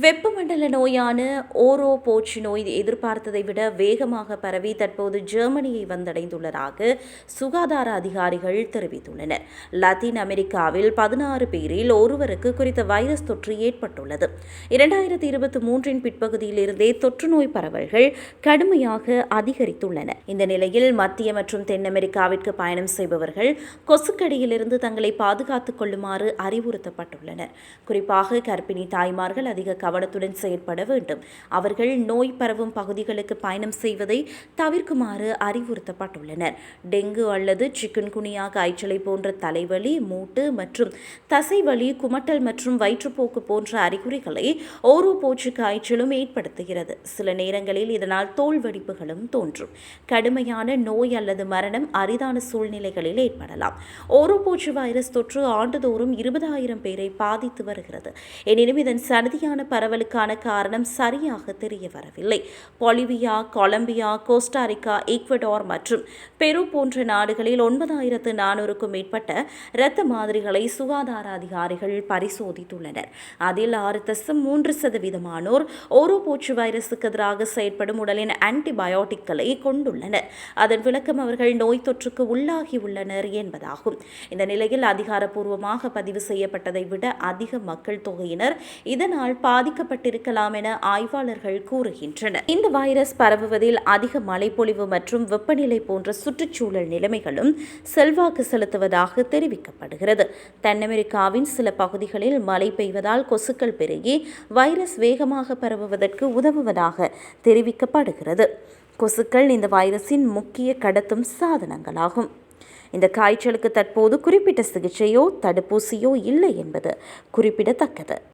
வெப்பமண்டல நோயான ஓரோ போச்சு நோய் எதிர்பார்த்ததை விட வேகமாக பரவி தற்போது ஜெர்மனியை வந்தடைந்துள்ளதாக சுகாதார அதிகாரிகள் தெரிவித்துள்ளனர். லத்தீன் அமெரிக்காவில் பதினாறு பேரில் ஒருவருக்கு குறித்த வைரஸ் தொற்று ஏற்பட்டுள்ளது. இரண்டாயிரத்தி இருபத்தி மூன்றின் பிற்பகுதியில் இருந்தே தொற்று நோய் பரவல்கள் கடுமையாக அதிகரித்துள்ளன. இந்த நிலையில் மத்திய மற்றும் தென் அமெரிக்காவிற்கு பயணம் செய்பவர்கள் கொசுக்கடியிலிருந்து தங்களை பாதுகாத்துக் கொள்ளுமாறு அறிவுறுத்தப்பட்டுள்ளனர். குறிப்பாக கர்ப்பிணி தாய்மார்கள் அதிக கவனத்துடன் செயற்பட வேண்டும். அவர்கள் நோய் பரவும் பகுதிகளுக்கு பயணம் செய்வதை தவிர்க்குமாறு அறிவுறுத்தப்பட்டுள்ளனர். டெங்கு அல்லது சிக்கன்குனியா காய்ச்சலை போன்ற தலைவலி மூட்டு மற்றும் தசைவலி குமட்டல் மற்றும் வயிற்றுப்போக்கு போன்ற அறிகுறிகளை ஓரோ போச்சு காய்ச்சலும் ஏற்படுத்துகிறது. சில நேரங்களில் இதனால் தோல் வெடிப்புகளும் தோன்றும். கடுமையான நோய் அல்லது மரணம் அரிதான சூழ்நிலைகளில் ஏற்படலாம். ஓரோ போச்சு வைரஸ் தொற்று ஆண்டுதோறும் இருபதாயிரம் பேரை பாதித்து வருகிறது. எனினும் இதன் சனதியான பரவலுக்கான காரணம் சரியாக தெரிய வரவில்லை பொலிவியா கொலம்பியா கோஸ்டாரிக்கா ஈக்வடார் மற்றும் பெரு போன்ற நாடுகளில் ஒன்பதாயிரத்து நானூறுக்கும் மேற்பட்ட இரத்த மாதிரிகளை சுகாதார அதிகாரிகள் பரிசோதித்துள்ளனர். அதில் ஆறு தசம் மூன்று சதவீதமானோர் ஓரோபோச்சு வைரஸுக்கு எதிராக செயற்படும் உடலின் ஆன்டிபயோட்டிக்களை கொண்டுள்ளனர். அதன் விளக்கம் அவர்கள் நோய் தொற்றுக்கு உள்ளாகியுள்ளனர் என்பதாகும். இந்த நிலையில் அதிகாரப்பூர்வமாக பதிவு செய்யப்பட்டதை விட அதிக மக்கள் தொகையினர் இதனால் பாதிக்கப்பட்டிருக்கலாம் என ஆய்வாளர்கள் கூறுகின்றனர். இந்த வைரஸ் பரவுவதில் அதிக மழைப்பொழிவு மற்றும் வெப்பநிலை போன்ற சுற்றுச்சூழல் நிலைமைகளும் செல்வாக்கு செலுத்துவதாக தெரிவிக்கப்படுகிறது. தென்னமெரிக்காவின் சில பகுதிகளில் மழை பெய்வதால் கொசுக்கள் பெருகி வைரஸ் வேகமாக பரவுவதற்கு உதவுவதாக தெரிவிக்கப்படுகிறது. கொசுக்கள் இந்த வைரஸின் முக்கிய கடத்தும் சாதனங்களாகும். இந்த காய்ச்சலுக்கு தற்போது குறிப்பிட்ட சிகிச்சையோ தடுப்பூசியோ இல்லை என்பது குறிப்பிடத்தக்கது.